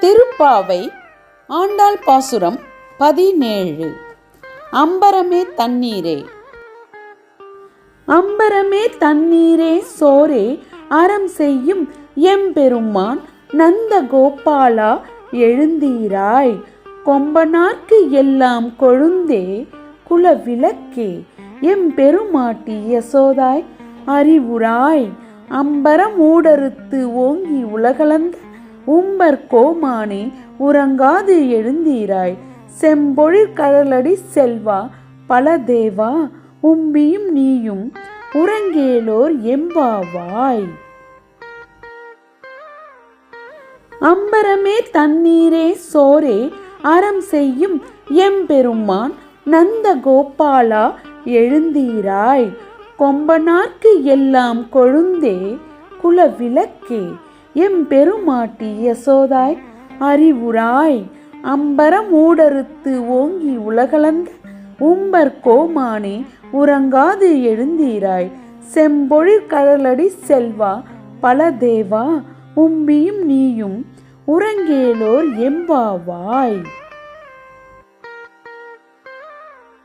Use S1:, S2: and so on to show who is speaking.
S1: திருப்பாவை ஆண்டாள் பாசுரம் பதினேழு. அம்பரமே தண்ணீரே. அம்பரமே தண்ணீரே சோரே அறம் செய்யும் எம்பெருமான் நந்த கோபாலா எழுந்தீராய். கொம்பனார்க்கு எல்லாம் கொழுந்தே குல விளக்கே எம்பெருமாட்டி யசோதாய் அறிவுராய் அம்பரம் ஊடறுத்து ஓங்கி உலகளந்த உம்பர் கோமானே உறங்காது எழுந்தீராய். செம்பொழில் கடலடி செல்வா பல தேவா உம்பியும் நீயும் உறங்கேலோர் எம்பாவாய். அம்பரமே தண்ணீரே சோரே அறம் செய்யும் எம்பெருமான் நந்த கோபாலா எழுந்தீராய். கொம்பனார்க்கு எல்லாம் கொழுந்தே குல விளக்கே எம்பெருமாட்டி யசோதாய் அறிவுராய் அம்பரம் ஊடறுத்து ஓங்கி உலகளந்த உம்பர் கோமானே உறங்காது எழுந்தீராய். செம்பொழில் கடலடி செல்வா பல தேவா உம்பியும் நீயும் உறங்கேலோர் எம்பாவாய்